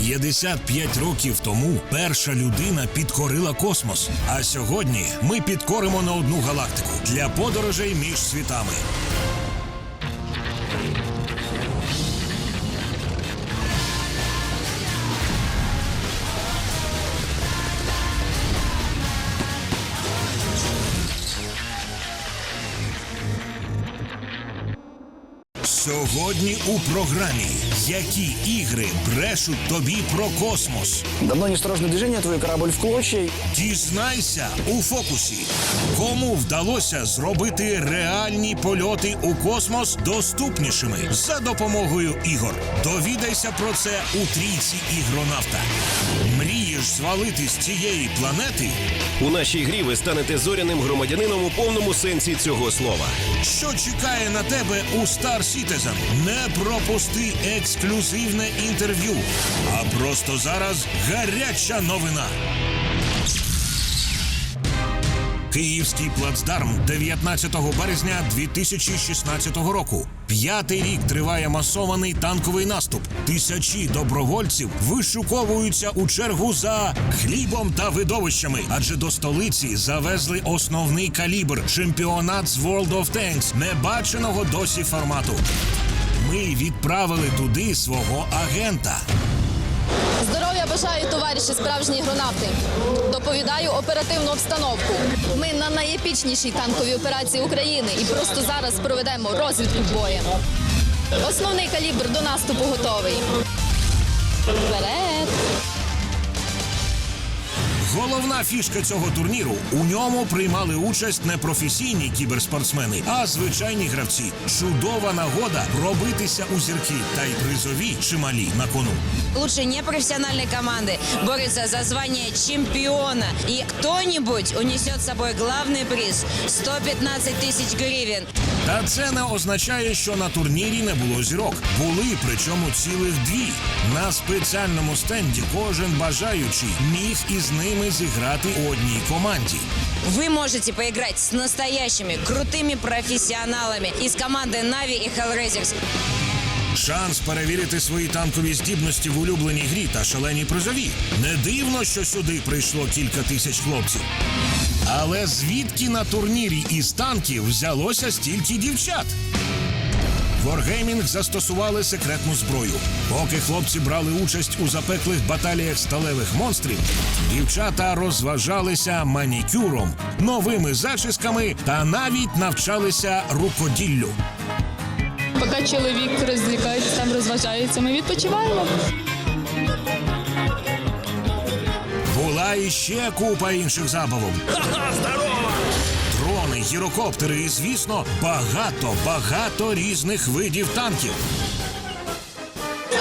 55 років тому перша людина підкорила космос. А сьогодні ми підкоримо на одну галактику для подорожей між світами. Сьогодні у програмі які ігри брешуть тобі про космос. Давно неосторожное движение, твой корабль в клочья. Дізнайся у фокусі, кому вдалося зробити реальні польоти у космос доступнішими за допомогою ігор. Довідайся про це у трійці ігронавта. Мрієш звалити з цієї планети? У нашій грі ви станете зоряним громадянином у повному сенсі цього слова. Що чекає на тебе у Star Citizen? Не пропусти ексклюзивне інтерв'ю. А просто зараз гаряча новина. Київський плацдарм 19 березня 2016 року. П'ятий рік триває масований танковий наступ. Тисячі добровольців вишуковуються у чергу за хлібом та видовищами, адже до столиці завезли основний калібр чемпіонат з World of Tanks, небаченого досі формату. Ми відправили туди свого агента. Здоров'я бажаю, товариші справжні ігронавти. Доповідаю оперативну обстановку. Ми на найепічнішій танковій операції України і просто зараз проведемо розвідку боєм. Основний калібр до наступу готовий. Вперед! Головна фішка цього турніру у ньому приймали участь не професійні кіберспортсмени, а звичайні гравці. Чудова нагода пробитися у зірки та й призові чималі на кону. Лучшие непрофессиональные команды борются за звание чемпиона. И кто-нибудь унесет с собой главный приз – 115 тысяч гривен. Та це не означає, що на турнірі не було зірок. Були, причому цілих дві. На спеціальному стенді кожен бажаючий міг із ними зіграти у одній команді. Вы можете поиграть с настоящими крутыми профессионалами из команды Нави и Hellraisers. Шанс перевірити свої танкові здібності в улюбленій грі та шаленій призові. Не дивно, що сюди прийшло кілька тисяч хлопців. Але звідки на турнірі із танків взялося стільки дівчат? Wargaming застосували секретну зброю. Поки хлопці брали участь у запеклих баталіях сталевих монстрів, дівчата розважалися манікюром, новими зачісками та навіть навчалися рукоділлю. Поки чоловік розвлікається, там розважається, ми відпочиваємо. Була іще купа інших забавок. Дрони, гірокоптери і, звісно, багато, багато різних видів танків.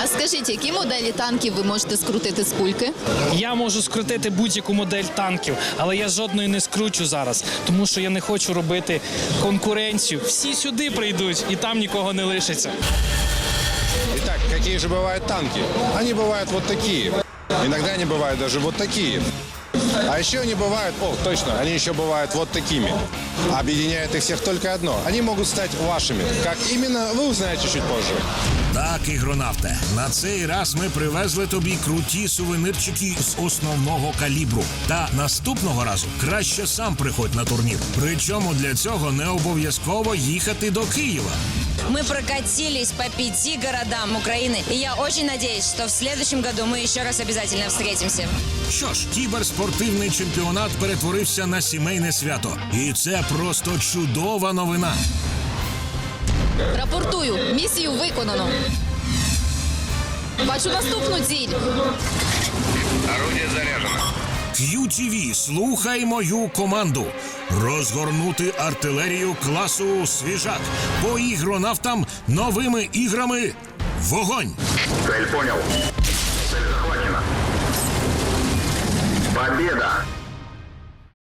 А скажіть, які моделі танків ви можете скрутити з кульки? Я можу скрутити будь-яку модель танків, але я жодної не скручу зараз, тому що я не хочу робити конкуренцію. Всі сюди прийдуть і там нікого не лишиться. Итак, какие же бывают танки? Они бывают вот такие. Иногда они бывают даже вот такие. А еще они бывают, о, точно, они еще бывают вот такими. Объединяет их всех только одно. Они могут стать вашими. Как именно, вы узнаете чуть позже. Так, ігронавте, на цей раз ми привезли тобі круті сувенирчики з основного калібру. Та наступного разу краще сам приходь на турнір. Причому для цього не обов'язково їхати до Києва. Мы прокатились по пяти городам Украины, и я очень надеюсь, что в следующем году мы еще раз обязательно встретимся. Що ж, кіберспортивний чемпіонат перетворився на сімейне свято, і це просто чудова новина. Рапортую, місію виконано. Бачу наступну ціль. QTV, слухай мою команду. Розгорнути артилерію класу свіжак по ігронавтам новими іграми. Вогонь! Цель понял. Цель захвачена. Победа!